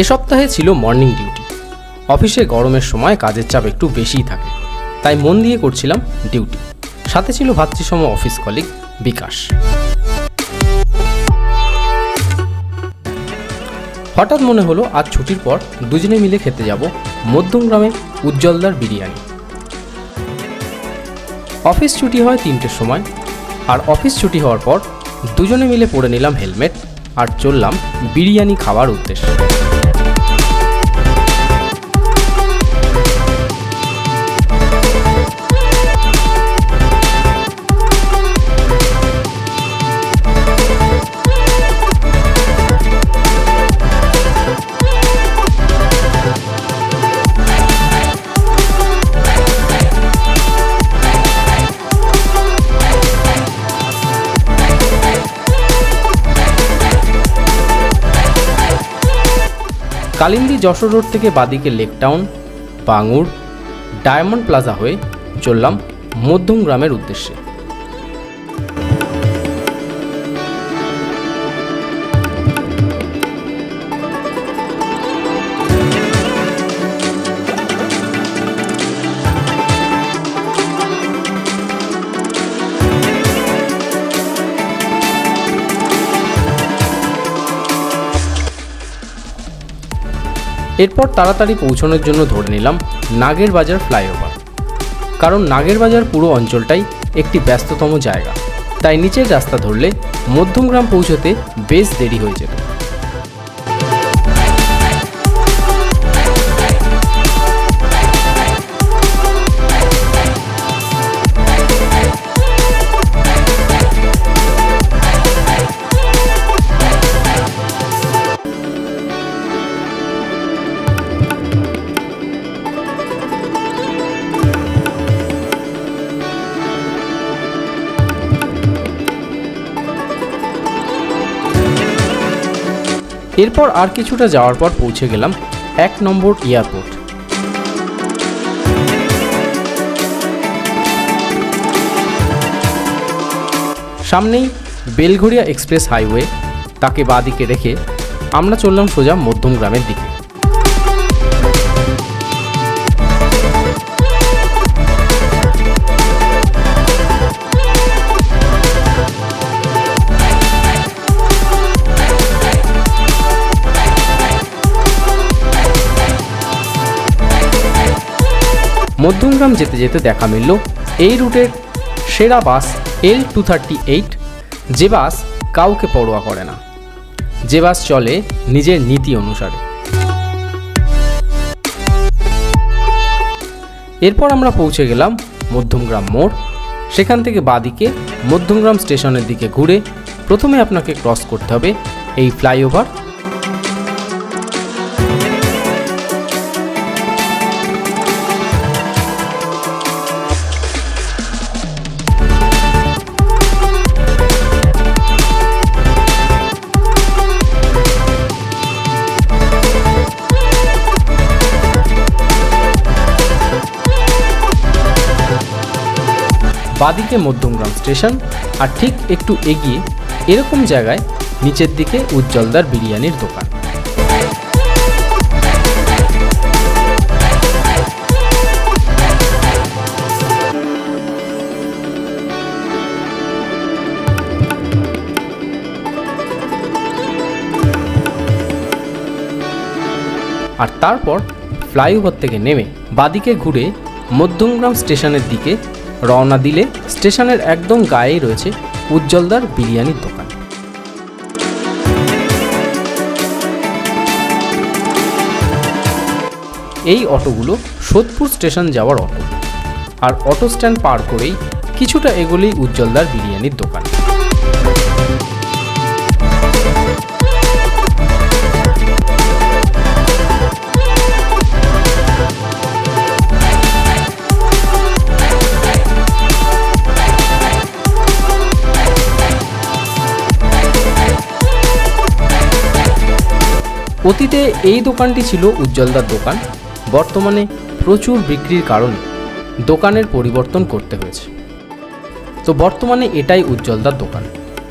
এ সপ্তাহে ছিল morning duty অফিসে গরমের সময় কাজের চাপ একটু বেশিই থাকে, তাই মন দিয়ে করছিলাম ডিউটি সাথে ছিল ভাতৃসম অফিস কলিগ বিকাশ। হঠাৎ মনে হলো আজ ছুটির পর দুজনে মিলে খেতে যাব মধ্যমগ্রামে উজ্জ্বলদার বিরিয়ানি। অফিস ছুটি হয় তিনটের সময়, আর অফিস ছুটি হওয়ার পর দুজনে মিলে পরে নিলাম হেলমেট আর চললাম বিরিয়ানি খাওয়ার উদ্দেশ্যে। কালিন্দী যশোর রোড থেকে বাদিকে lake town, Bangur, diamond plaza হয়ে চললাম মধ্যম গ্রামের উদ্দেশ্যে। এরপর তাড়াতাড়ি পৌঁছানোর জন্য ধরে নিলাম নাগের বাজার ফ্লাইওভার। কারণ নাগের বাজার পুরো অঞ্চলটাই একটি ব্যস্ততম জায়গা। তাই নিচের রাস্তা ধরলে মধ্যমগ্রাম পৌঁছতে বেশ দেরি হয়ে যেত। এরপর আর কিছুটা যাওয়ার পর পৌঁছে গেলাম এক নম্বর এয়ারপোর্ট। সামনেই বেলঘড়িয়া এক্সপ্রেস হাইওয়ে, তাকে বাঁদিকে রেখে আমরা চললাম সোজা মধ্যমগ্রামের দিকে। মধ্যমগ্রাম যেতে যেতে দেখা মিলল এই রুটের সেরা bus L two thirty eight যে বাস কাউকে পরোয়া করে না। যে বাস চলে নিজের নীতি অনুসারে। এরপর আমরা পৌঁছে গেলাম মধ্যমগ্রাম মোড়। সেখান থেকে বাদিকে মধ্যমগ্রাম স্টেশনের দিকে ঘুরে প্রথমে আপনাকে ক্রস করতে হবে এই ফ্লাইওভার। বাদিকে মধ্যমগ্রাম স্টেশন আর ঠিক একটু এগিয়ে এরকম জায়গায় নিচের দিকে উজ্জ্বলদার বিরিয়ানির দোকান। আর তারপর ফ্লাইওভার থেকে নেমে বাদিকে ঘুরে মধ্যমগ্রাম স্টেশনের দিকে রওনা দিলে স্টেশনের একদম গায়েই রয়েছে উজ্জ্বলদার বিরিয়ানির দোকান। এই অটোগুলো সোদপুর স্টেশন যাওয়ার অটো। আর অটো স্ট্যান্ড পার করেই কিছুটা এগোলেই উজ্জ্বলদার বিরিয়ানির দোকান। অতীতে এই দোকানটি ছিল উজ্জ্বলদার দোকান। বর্তমানে প্রচুর বিক্রির কারণে দোকানের পরিবর্তন করতে হয়েছে। তো বর্তমানে এটাই উজ্জ্বলদার দোকান।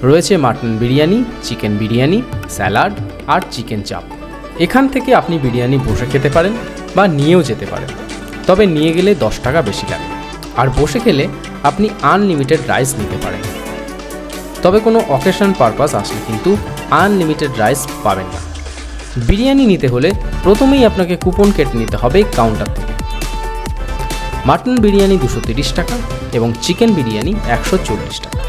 রয়েছে mutton biryani, chicken biryani, salad আর চিকেন চাপ। এখান থেকে আপনি বিরিয়ানি বসে খেতে পারেন বা নিয়েও যেতে পারেন। তবে নিয়ে গেলে দশ টাকা বেশি লাগে। আর বসে খেলে আপনি আনলিমিটেড রাইস নিতে পারেন। তবে কোনো অকেশন পারপাস আসলে কিন্তু আনলিমিটেড রাইস পাবেন না। বিরিয়ানি নিতে হলে প্রথমেই আপনাকে কুপন কেটে নিতে হবে কাউন্টার থেকে। মাটন বিরিয়ানি দুশো তিরিশ টাকা এবং চিকেন বিরিয়ানি একশো চল্লিশ টাকা।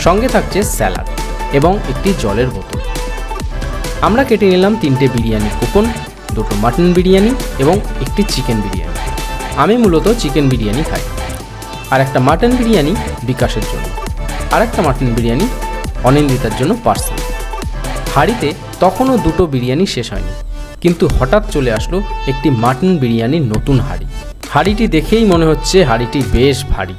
সঙ্গে থাকছে স্যালাড এবং একটি জলের বোতল। আমরা কেটে নিলাম তিনটে বিরিয়ানির কুপন, দুটো মাটন বিরিয়ানি এবং একটি চিকেন বিরিয়ানি। আমি মূলত চিকেন বিরিয়ানি খাই। আর একটা মাটন বিরিয়ানি বিকাশের জন্য। আর একটা মাটন বিরিয়ানি অনিন্দিতার জন্য পার্সেল। হাঁড়িতে তখনও দুটো বিরিয়ানি শেষ হয়নি। কিন্তু হঠাৎ চলে আসলো একটি মাটন বিরিয়ানির নতুন হাঁড়ি। হাঁড়িটি দেখেই মনে হচ্ছে হাঁড়িটি বেশ ভারী।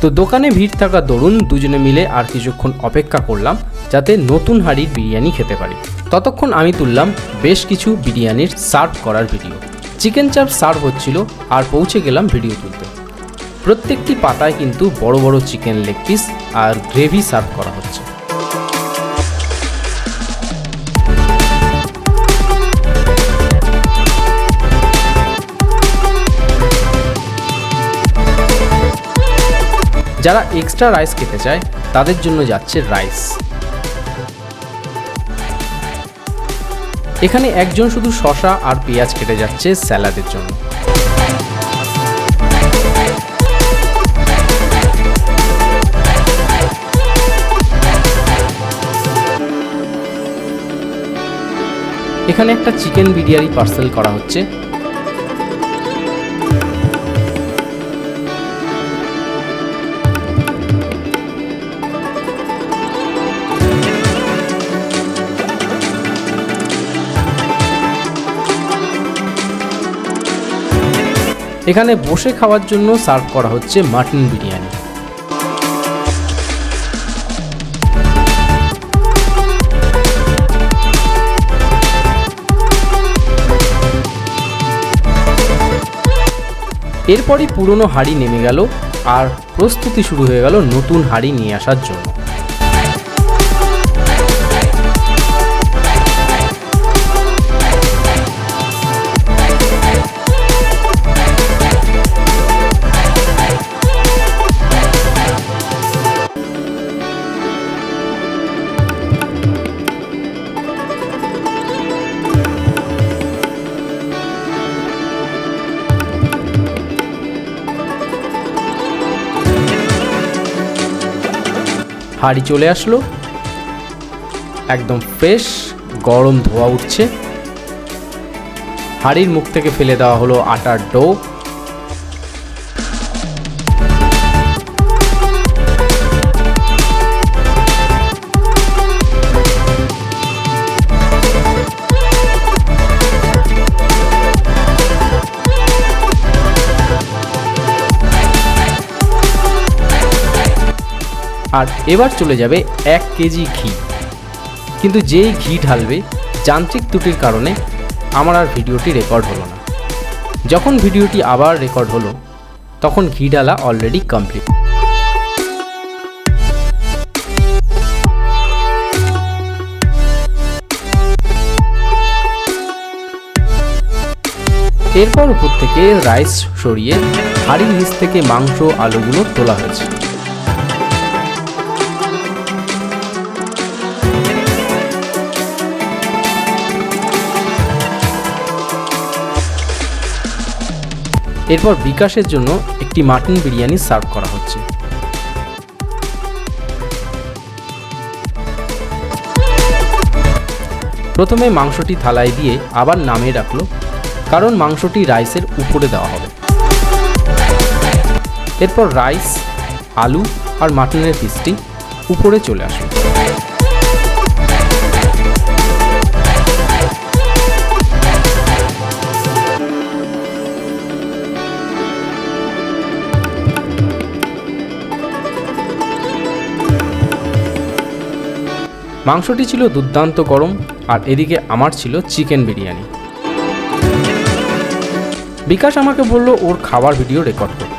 তো দোকানে ভিড় থাকা দরুন দুজনে মিলে আর কিছুক্ষণ অপেক্ষা করলাম যাতে নতুন হাঁড়ির বিরিয়ানি খেতে পারি। ততক্ষণ আমি তুললাম বেশ কিছু বিরিয়ানির সার্ভ করার ভিডিও। চিকেন চাপ সার্ভ হচ্ছিল আর পৌঁছে গেলাম ভিডিও তুলতে। প্রত্যেকটি পাতায় কিন্তু বড় বড় চিকেন লেগ পিস আর গ্রেভি সার্ভ করা হচ্ছে। যারা এক্সট্রা রাইস খেতে চায়, তাদের জন্য যাচ্ছে রাইস এখানে একজন শুধু শশা আর পেঁয়াজ কেটে যাচ্ছে স্যালাডের জন্য। এখানে একটা চিকেন বিরিয়ানি পার্সেল করা হচ্ছে। এখানে বসে খাওয়ার জন্য সার্ভ করা হচ্ছে মাটন বিরিয়ানি। এরপরই পুরনো হাড়ি নেমে গেল আর প্রস্তুতি শুরু হয়ে গেল নতুন হাড়ি নিয়ে আসার জন্য। হাঁড়ি চলে আসলো। একদম ফ্রেশ গরম ধোয়া উঠছে। হাঁড়ির মুখ থেকে ফেলে দেওয়া হলো আটার ডো। আর এবার চলে যাবে এক কেজি ঘি। কিন্তু যেই ঘি ঢালবে, যান্ত্রিক ত্রুটির কারণে আমার আর ভিডিওটি রেকর্ড হলো না। যখন ভিডিওটি আবার রেকর্ড হলো, তখন ঘি ঢালা অলরেডি কমপ্লিট এরপর উপর থেকে রাইস সরিয়ে হাড়ির নিচ থেকে মাংস, আলুগুলো তোলা হয়েছে। এরপর বিকাশের জন্য একটি মাটন বিরিয়ানি সার্ভ করা হচ্ছে। প্রথমে মাংসটি থালায় দিয়ে আবার নামিয়ে রাখল, কারণ মাংসটি রাইসের উপরে দেওয়া হবে। এরপর রাইস, আলু আর মাটনের পিসটি উপরে চলে আসবে। মাংসটি ছিল দুর্দান্ত গরম, আর এদিকে আমার ছিল চিকেন বিরিয়ানি। বিকাশ আমাকে বলল ওর খাবার ভিডিও রেকর্ড করতে।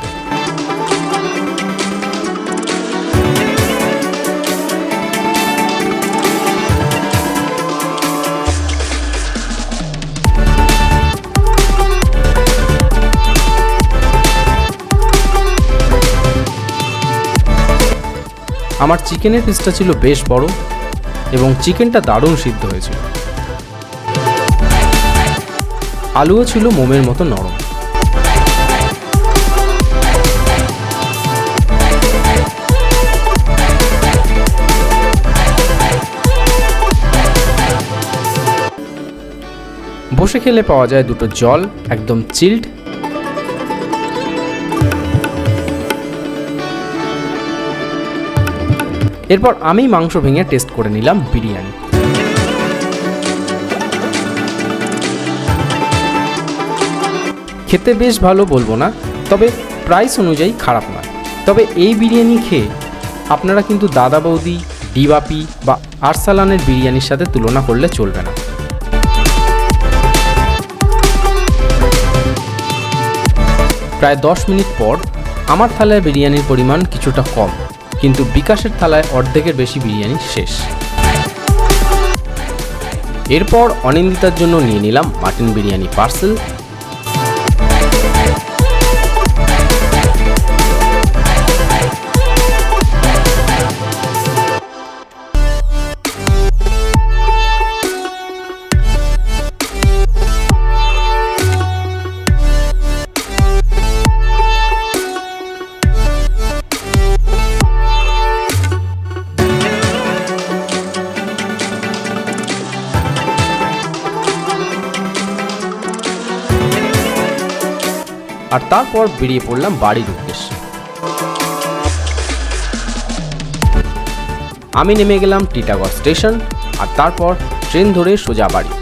আমার চিকেনের পিসটা ছিল বেশ বড় এবং চিকেনটা দারুণ সিদ্ধ হয়েছিল। আলুও ছিল মোমের মতো নরম। বসে খেলে পাওয়া যায় দুটো জল, একদম চিল্ড এরপর আমি মাংস ভেঙে টেস্ট করে নিলাম বিরিয়ানি। খেতে বেশ ভালো বলব না, তবে প্রাইস অনুযায়ী খারাপ নয়। তবে এই বিরিয়ানি খেয়ে আপনারা কিন্তু দাদা বৌদি ডিবাপি বা আরসালানের বিরিয়ানির সাথে তুলনা করলে চলবে না। প্রায় দশ মিনিট পর আমার থালায় বিরিয়ানির পরিমাণ কিছুটা কম। কিন্তু বিকাশের থালায় অর্ধেকের বেশি বিরিয়ানি শেষ। এরপর অনিন্দিতার জন্য নিয়ে নিলাম মাটন বিরিয়ানি পার্সেল। আর তারপর বেরিয়ে পড়লাম বাড়ির উদ্দেশ্যে। আমি নেমে গেলাম টিটাগড় স্টেশন, আর তারপর ট্রেন ধরে সোজা বাড়ি।